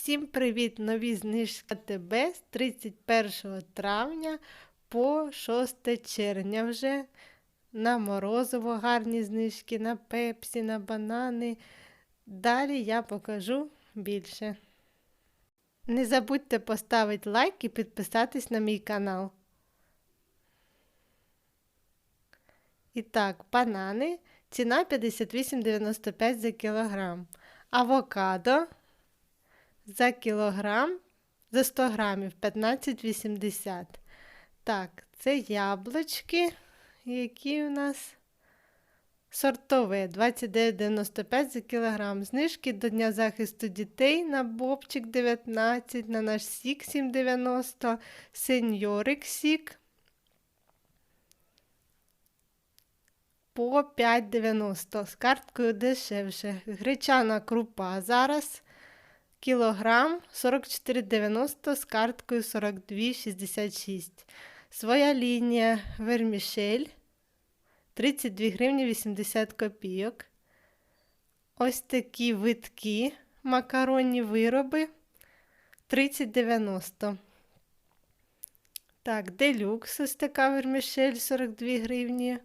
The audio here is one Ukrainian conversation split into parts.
Всім привіт! Нові знижки ТБ з 31 травня по 6 червня вже. На морозиво гарні знижки, на пепсі, на банани. Далі я покажу більше. Не забудьте поставити лайк і підписатись на мій канал. І так, банани. Ціна 58,95 за кілограм. Авокадо за кілограм за 100 грамів 15,80. Так, це яблучки, які у нас сортове 29,95 за кілограм. Знижки до Дня захисту дітей на бобчик 19, на наш сік 7,90, сеньорик сік по 5,90 з карткою дешевше. Гречана крупа зараз кілограм 44,90 з карткою 42,66. Своя лінія вермішель 32 гривні 80 копійок. Ось такі витки, макаронні вироби 30,90. Так, делюкс, ось така вермішель 42 гривні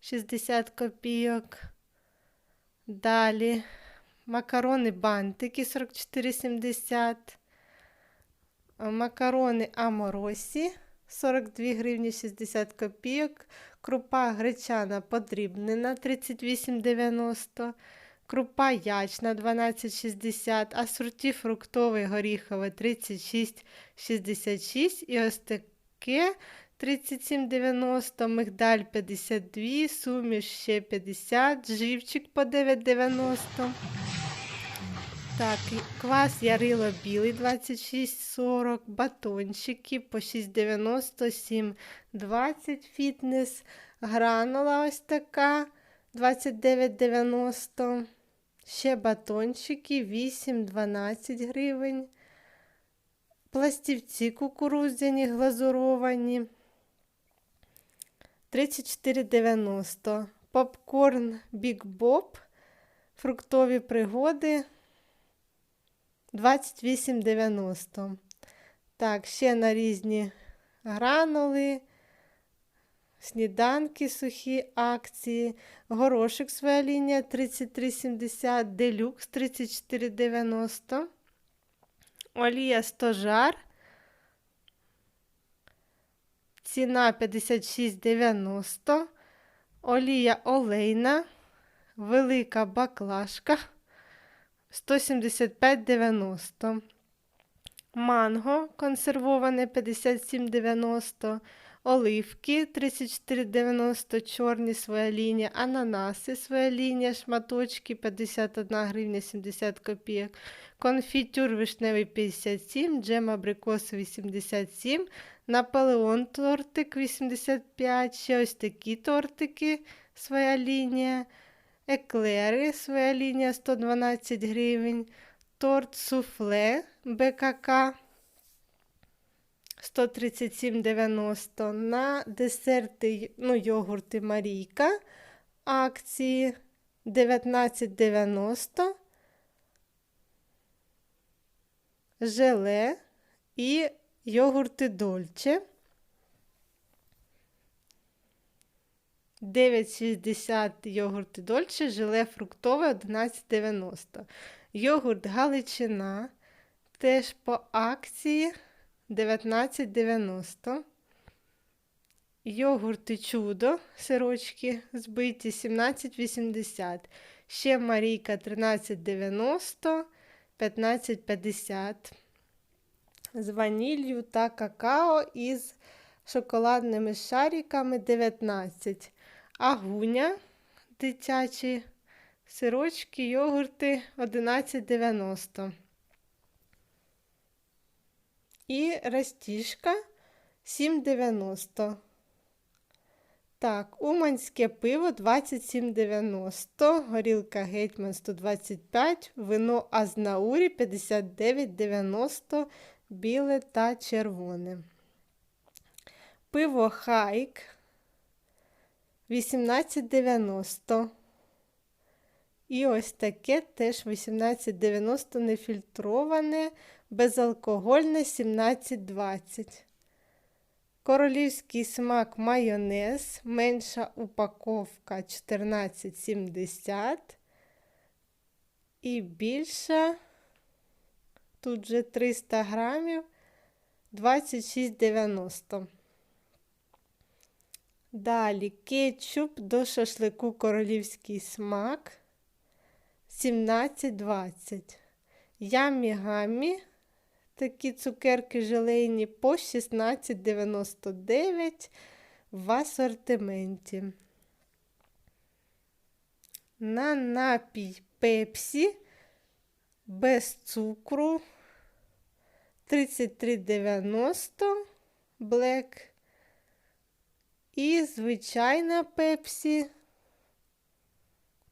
60 копійок. Далі макарони бантики 44,70. Макарони Аморосі 42 гривні 60 копійок. Крупа гречана подрібнена 38,90. Крупа ячна 12,60, асорті фруктовий горіхове 36,66. І ось таке 37,90, мигдаль 52, суміш ще 50, живчик по 9,90. Так, квас ярило білий 26,40, батончики по 6,90, 7,20 фітнес, гранула ось така 29,90. Ще батончики 8-12 гривень. Пластівці кукурудзяні глазуровані 34,90. Попкорн Big Bob. Фруктові пригоди 28,90. Так, ще на різні гранули, сніданки сухі акції. Горошик своя лінія 33,70, делюкс 34,90. Олія стожар. Ціна 56,90. Олія олейна. Велика баклажка 175,90. Манго консервоване 57,90. Оливки 34,90 чорні своя лінія, ананаси своя лінія, шматочки 51 гривня 70 копійок, конфітюр вишневий 57, джем абрикосовий 77, наполеон тортик 85, ще ось такі тортики своя лінія, еклери своя лінія 112 гривень, торт суфле БКК 137,90 на десерти, ну, йогурти Марійка. Акції 19,90. Желе і йогурти Дольче. 9,60 йогурти Дольче, желе фруктове 11,90. Йогурт Галичина теж по акції 19,90. Йогурти чудо, сирочки збиті 17,80. Ще Марійка 13,90, 15,50. З ваніллю та какао із шоколадними шариками 19. Агуня дитячі сирочки, йогурти 11,90. І растіжка 7,90. Так, уманське пиво 27,90, горілка Гетьман 125, вино Азнаурі 59,90, біле та червоне. Пиво Хайк 18,90. І ось таке теж 1890 нефільтроване, безалкогольне 17,20. Королівський смак майонез, менша упаковка 14,70. І більша, тут вже 300 грамів, 26,90. Далі кетчуп до шашлику королівський смак 17,20. Ямі гамі, такі цукерки желейні по 16,99 в асортименті. На напій пепсі без цукру 33,90 Black. І звичайна пепсі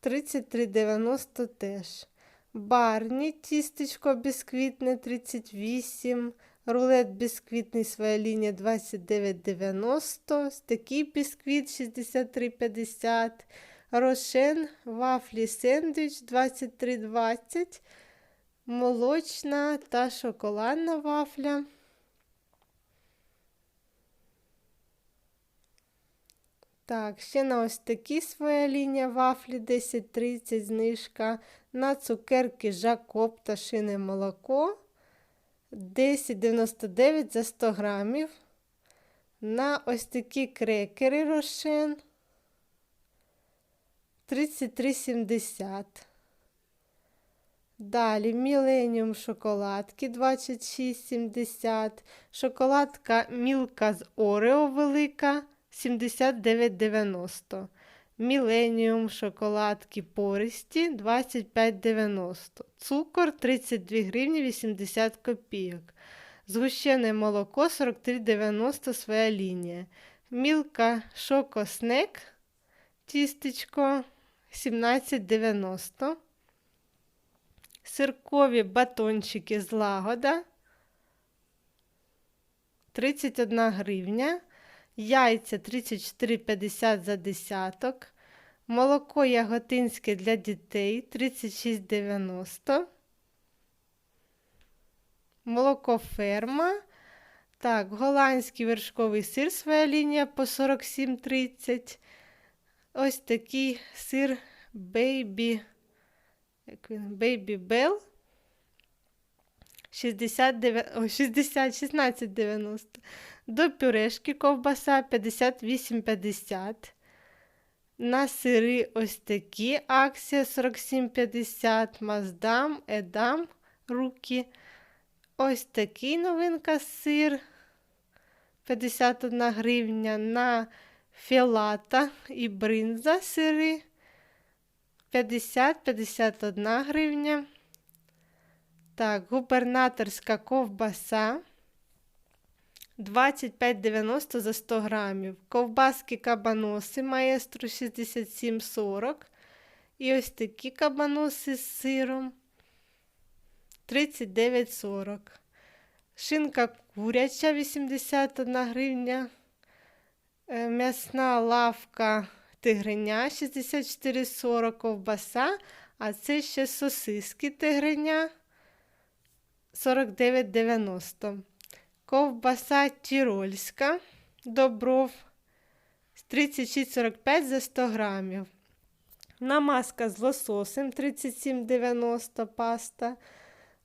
33,90 теж. Барні тістечко бісквітне 38, рулет бісквітний своя лінія 29,90, такий бісквіт 63,50, рошен, вафлі сендвіч 23,20, молочна та шоколадна вафля. Так, ще на ось такі своя лінія вафлі 10-30 знижка. На цукерки Жакоб та шине молоко 10,99 за 100 грамів. На ось такі крекери рошен 33,70. Далі Міленіум шоколадки 26,70. Шоколадка Мілка з Орео велика 79,90. Міленіум шоколадки пористі 25,90. Цукор 32 гривні 80 копійок. Згущене молоко 43,90 своя лінія. Мілка шокоснек тістечко 17,90. Сиркові батончики з лагода 31 гривня. Яйця 34,50 за десяток. Молоко яготинське для дітей 36,90. Молоко ферма. Так, голландський вершковий сир своя лінія по 47,30. Ось такий сир Baby, як він, Baby Bell 60, 60 16,90. До пюрешки ковбаса 58,50. На сири ось такі акція 47,50. Маздам, Едам, руки. Ось такий новинка сир 51 гривня. На філата і бринза сири 50-51 гривня. Так, губернаторська ковбаса 25,90 за 100 грамів. Ковбаски кабаноси маестро 67,40. І ось такі кабаноси з сиром 39,40. Шинка куряча 81 гривня. Е, м'ясна лавка тигриня 64,40 ковбаса. А це ще сосиски тигриня 49,90. Ковбаса тірольська добров 36,45 за 100 грамів. Намазка з лососем 37,90 паста.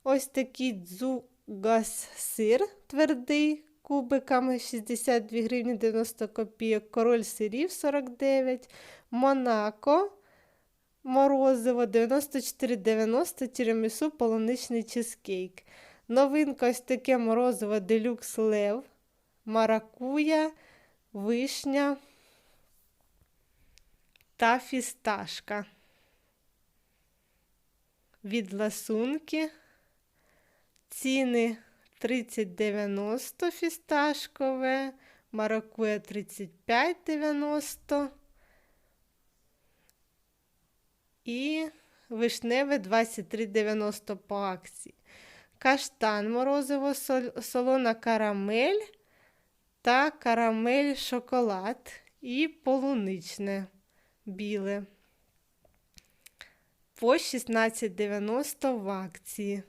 Ось такий дзугас сир твердий кубиками 62 гривні 90 копійок. Король сирів 49, Монако. Морозиво 94,90 тірамісу полуничний чизкейк. Новинка ось таке морозиво делюкс лев, маракуя, вишня та фісташка. Від ласунки. Ціни 30,90 фісташкове, маракуя 35,90 і вишневе 23,90 по акції каштан морозиво, солона карамель та карамель шоколад і полуничне біле. по 16,90 в акції.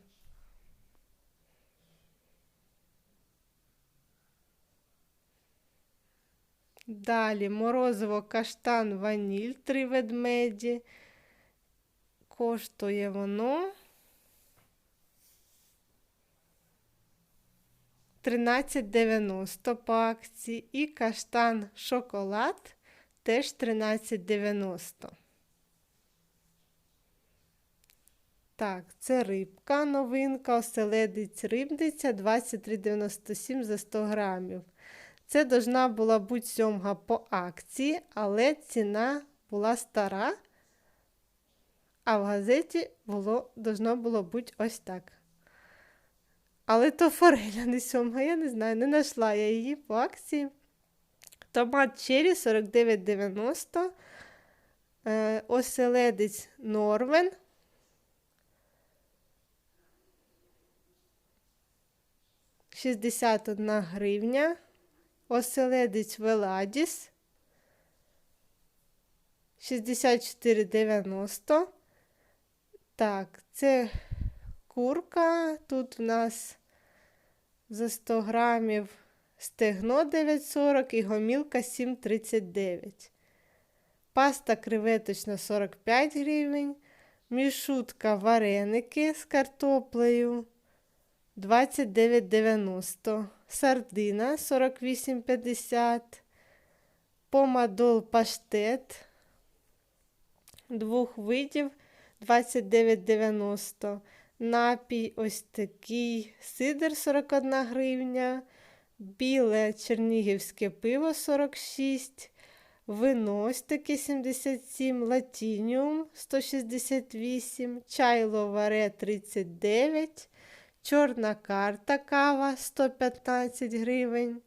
Далі морозиво каштан ваніль, три ведмеді. Коштує воно 13,90 по акції. І каштан шоколад теж 13,90. Так, це рибка, новинка, оселедець рибниця 23,97 за 100 грамів. Це должна була бути сьомга по акції, але ціна була стара, а в газеті було, должно було бути ось так. Але то фореля не сьомга, я не знаю, не знайшла я її по акції. Томат черрі 49,90. Е, оселедець Норвен. Шістдесят одна гривня. Оселедець Веладіс 64,90. Так, це курка. Тут у нас за 100 грамів стегно 9,40 і гомілка 7,39. Паста креветочна 45 гривень. Мішутка вареники з картоплею 29,90. Сардина 48,50. Помадол паштет двох видів 29,90. Напій ось такий сидр 41 гривня. Біле чернігівське пиво 46. Вино ось таке 77, латініум 168, чай ловаре 39, чорна карта кава 115 гривень.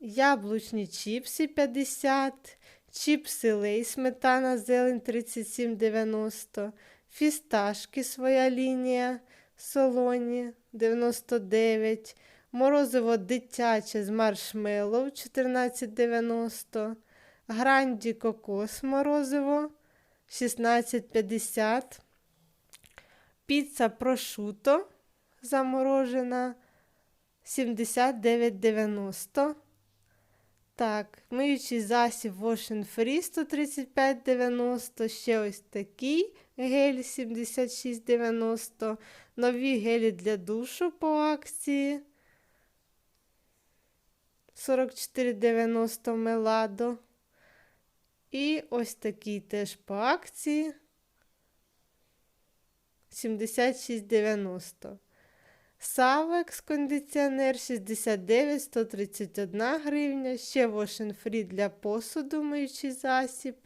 Яблучні чіпси 50, чіпси лей, сметана зелень 37,90, фісташки своя лінія солоні 99, морозиво дитяче з маршмеллоу 14,90, гранді кокос морозиво 16,50, піца прошуто заморожена 79,90. Так, миючий засіб Wash Free 135,90. Ще ось такий гель 76,90. Нові гелі для душу по акції 44,90 Меладо. І ось такий теж по акції 76,90. Савекс кондиціонер 69 131 гривня. Ще Free для посуду миючий засіб.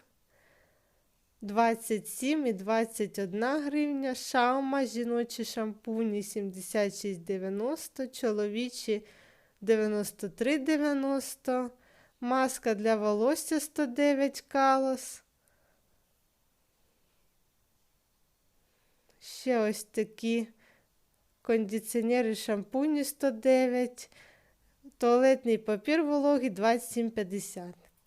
27 і 21 гривня. Шаума, жіночі шампуні 76,90, чоловічі 93,90. Маска для волосся 109 калос. Ще ось такі кондиціонери шампуні 109, туалетний папір вологий 27,50.